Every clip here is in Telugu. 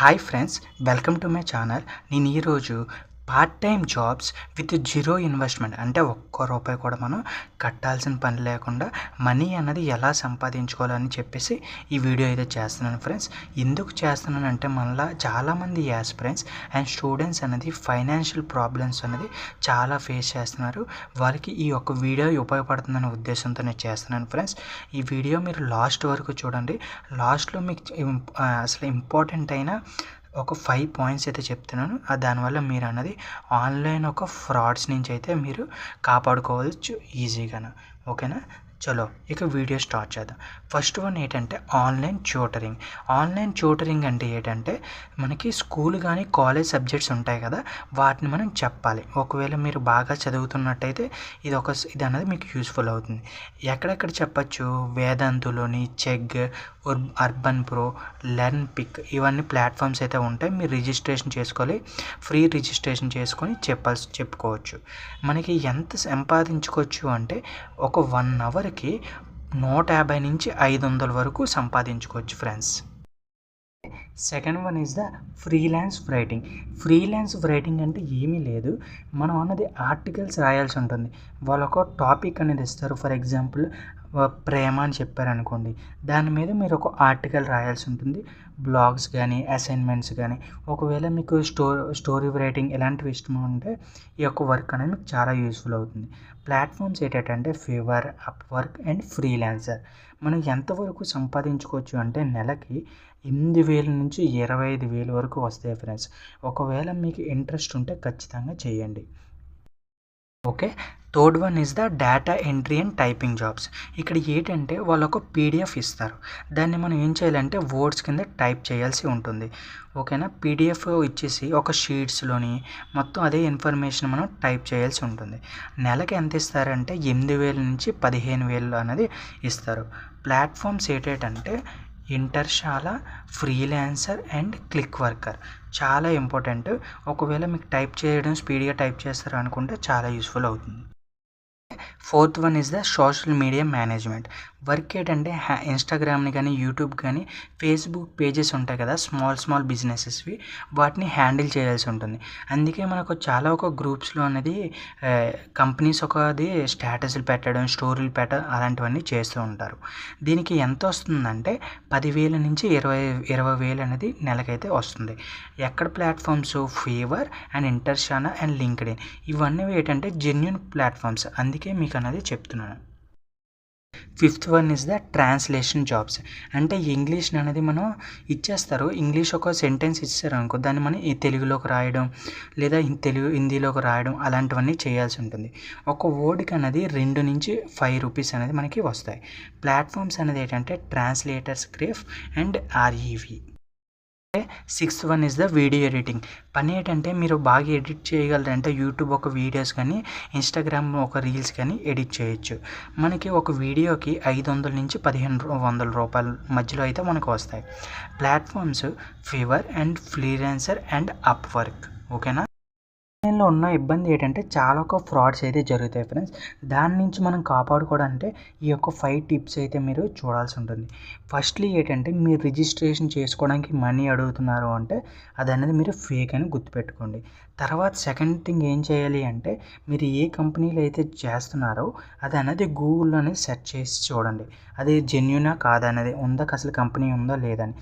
Hi friends welcome to my channel. నేను ఈరోజు part time jobs with zero investment. అంటే ఒక్క రూపాయి కూడా మనం కట్టాల్సిన పని లేకుండా మనీ అన్నది ఎలా సంపాదించుకోవాలని చెప్పేసి ఈ వీడియో అయితే చేస్తున్నాను ఫ్రెండ్స్ ఎందుకు చేస్తున్నాను అంటే చాలామంది యాస్పిరెంట్స్ అండ్ స్టూడెంట్స్ అనేది ఫైనాన్షియల్ ప్రాబ్లమ్స్ అనేది చాలా ఫేస్ చేస్తున్నారు. వాళ్ళకి ఈ యొక్క వీడియో ఉపయోగపడుతుందనే ఉద్దేశంతో నేను చేస్తున్నాను ఫ్రెండ్స్ ఈ వీడియో మీరు లాస్ట్ వరకు చూడండి. లాస్ట్లో మీకు అసలు ఇంపార్టెంట్ అయిన ఒక ఫైవ్ పాయింట్స్ అయితే చెప్తున్నాను. ఆ దానివల్ల మీరు అన్నది ఆన్లైన్ ఒక ఫ్రాడ్స్ నుంచి అయితే మీరు కాపాడుకోవచ్చు ఈజీగా ఓకేనా చలో ఇక వీడియో స్టార్ట్ చేద్దాం. ఫస్ట్ వన్ ఏంటంటే ఆన్లైన్ ట్యూటరింగ్. ఆన్లైన్ ట్యూటరింగ్ అంటే ఏంటంటే మనకి స్కూల్ కానీ కాలేజ్ సబ్జెక్ట్స్ ఉంటాయి కదా వాటిని మనం చెప్పాలి. ఒకవేళ మీరు బాగా చదువుతున్నట్టయితే ఇది ఒక ఇది అనేది మీకు యూస్ఫుల్ అవుతుంది. ఎక్కడెక్కడ చెప్పచ్చు? వేదాంతులోని Chegg UrbanPro LearnPick ఇవన్నీ ప్లాట్ఫామ్స్ అయితే ఉంటాయి. మీరు రిజిస్ట్రేషన్ చేసుకోవాలి. ఫ్రీ రిజిస్ట్రేషన్ చేసుకొని చెప్పాల్సి చెప్పుకోవచ్చు. మనకి ఎంత సంపాదించుకోవచ్చు అంటే ఒక వన్ అవర్ అవర్కి నూట యాభై నుంచి ఐదు వందల వరకు సంపాదించుకోవచ్చు friends. Second one is the freelance writing. Freelance writing అంటే ఏమీ లేదు. మనం అన్నది ఆర్టికల్స్ రాయాల్సి ఉంటుంది. వాళ్ళు ఒక టాపిక్ అనేది ఇస్తారు. ఫర్ ఎగ్జాంపుల్ ప్రేమ అని చెప్పారనుకోండి దాని మీద మీరు ఒక ఆర్టికల్ రాయాల్సి ఉంటుంది. బ్లాగ్స్ కానీ అసైన్మెంట్స్ కానీ ఒకవేళ మీకు స్టో స్టోరీ రైటింగ్ ఇలాంటివి ఇష్టం ఉంటే ఈ యొక్క వర్క్ అనేది మీకు చాలా యూస్ఫుల్ అవుతుంది. ప్లాట్ఫామ్స్ ఏంటంటే Fiverr Upwork and freelancer. మనం ఎంతవరకు సంపాదించుకోవచ్చు అంటే నెలకి ఎనిమిది వేల నుంచి ఇరవై ఐదు వేల వరకు వస్తాయి ఫ్రెండ్స్. ఒకవేళ మీకు ఇంట్రెస్ట్ ఉంటే ఖచ్చితంగా చేయండి. Okay? Third one is the data entry and typing jobs ఇక్కడ ఏంటంటే వాళ్ళు ఒక పీడిఎఫ్ ఇస్తారు. దాన్ని మనం ఏం చేయాలంటే వర్డ్స్ కింద టైప్ చేయాల్సి ఉంటుంది. ఓకేనా? పీడిఎఫ్ ఇచ్చేసి ఒక షీట్స్లోని మొత్తం అదే ఇన్ఫర్మేషన్ మనం టైప్ చేయాల్సి ఉంటుంది. నెలకి ఎంత ఇస్తారంటే ఎనిమిది వేల నుంచి పదిహేను వేలు అనేది ఇస్తారు. ప్లాట్ఫామ్స్ ఏంటంటే Internshala freelancer and Clickworker చాలా ఇంపార్టెంట్ ఒకవేళ మీకు టైప్ చేయడం స్పీడ్గా టైప్ చేస్తారు అనుకుంటే చాలా యూస్ఫుల్ అవుతుంది. Fourth one is the social media management. Work ఏంటంటే ఇన్స్టాగ్రామ్ని కానీ యూట్యూబ్ కానీ ఫేస్బుక్ పేజెస్ ఉంటాయి కదా స్మాల్ స్మాల్ బిజినెసెస్వి వాటిని హ్యాండిల్ చేయాల్సి ఉంటుంది. అందుకే మనకు చాలా ఒక గ్రూప్స్లో అనేది కంపెనీస్ ఒకది స్టేటస్లు పెట్టడం స్టోరీలు పెట్టడం అలాంటివన్నీ చేస్తూ ఉంటారు. దీనికి ఎంత వస్తుందంటే పదివేల నుంచి ఇరవై ఇరవై వేలు అనేది నెలకైతే వస్తుంది. ఎక్కడ platforms? Fiverr and Internshala and linked ఇవన్నీ ఏంటంటే జెన్యున్ ప్లాట్ఫామ్స్. అందుకే మీకు అనేది చెప్తున్నాను. Fifth one is the translation jobs. అంటే ఇంగ్లీష్ అనేది మనం ఇచ్చేస్తారు. ఇంగ్లీష్ ఒక సెంటెన్స్ ఇచ్చారు అనుకో దాన్ని మనం ఈ తెలుగులోకి రాయడం లేదా తెలుగు హిందీలోకి రాయడం అలాంటివన్నీ చేయాల్సి ఉంటుంది. ఒక వర్డ్కి అనేది రెండు నుంచి ఫైవ్ రూపీస్ అనేది మనకి వస్తాయి. ప్లాట్ఫామ్స్ అనేది ఏంటంటే translators gripe and Rev. Sixth one is the video editing. పని ఏంటంటే మీరు బాగా ఎడిట్ చేయగలరంటే యూట్యూబ్ ఒక వీడియోస్ కానీ ఇన్స్టాగ్రామ్ ఒక రీల్స్ కానీ ఎడిట్ చేయొచ్చు. మనకి ఒక వీడియోకి ఐదు వందల నుంచి పదిహేను వందల రూపాయల మధ్యలో అయితే మనకు వస్తాయి. Platforms Fiverr and freelancer and Upwork. ఓకేనా? ఆన్లైన్లో ఉన్న ఇబ్బంది ఏంటంటే చాలా ఒక ఫ్రాడ్స్ అయితే జరుగుతాయి ఫ్రెండ్స్. దాని నుంచి మనం కాపాడుకోవడానికి ఈ యొక్క ఫైవ్ టిప్స్ అయితే మీరు చూడాల్సి ఉంటుంది. ఫస్ట్లీ ఏంటంటే మీరు రిజిస్ట్రేషన్ చేసుకోవడానికి మనీ అడుగుతున్నారు అంటే అది అనేది మీరు ఫేక్ అని గుర్తుపెట్టుకోండి. తర్వాత సెకండ్ థింగ్ ఏం చేయాలి అంటే మీరు ఏ కంపెనీలో అయితే చేస్తున్నారో అది అనేది గూగుల్లో అనేది సెర్చ్ చేసి చూడండి. అది జెన్యునా కాదనేది ఉందా అసలు కంపెనీ ఉందా లేదని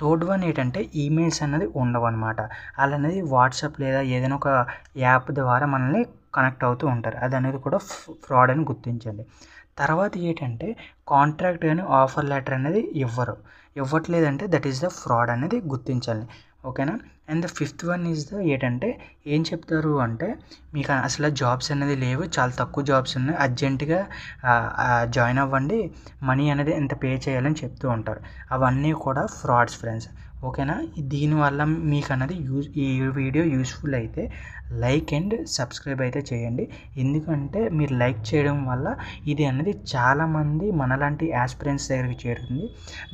థర్డ్ వన్ ఏంటంటే ఈమెయిల్స్ అనేది ఉండవు అనమాట వాళ్ళు అనేది వాట్సాప్ లేదా ఏదైనా ఒక యాప్ ద్వారా మనల్ని కనెక్ట్ అవుతూ ఉంటారు. అది అనేది కూడా ఫ్రాడ్ అని గుర్తించండి. తర్వాత ఏంటంటే కాంట్రాక్ట్ కానీ ఆఫర్ లెటర్ అనేది ఇవ్వరు. ఇవ్వట్లేదంటే దట్ ఈస్ ద ఫ్రాడ్ అనేది గుర్తించాలి. ఓకేనా? And the fifth one is the ఏంటంటే ఏం చెప్తారు అంటే మీకు అసలు జాబ్స్ అనేది లేవు చాలా తక్కువ జాబ్స్ ఉన్నాయి అర్జెంటుగా జాయిన్ అవ్వండి మనీ అనేది ఎంత పే చేయాలని చెప్తూ ఉంటారు. అవన్నీ కూడా ఫ్రాడ్స్ ఫ్రెండ్స్ ఓకేనా? దీనివల్ల మీకు అన్నది యూజ్ ఈ వీడియో యూస్ఫుల్ అయితే లైక్ అండ్ సబ్స్క్రైబ్ అయితే చేయండి. ఎందుకంటే మీరు లైక్ చేయడం వల్ల ఇది అనేది చాలామంది మనలాంటి యాస్పిరెంట్స్ దగ్గరికి చేరుతుంది.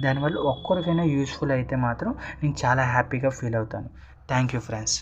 దానివల్ల ఒక్కరికైనా యూస్ఫుల్ అయితే మాత్రం నేను చాలా హ్యాపీగా ఫీల్ అవుతాను. Thank you friends.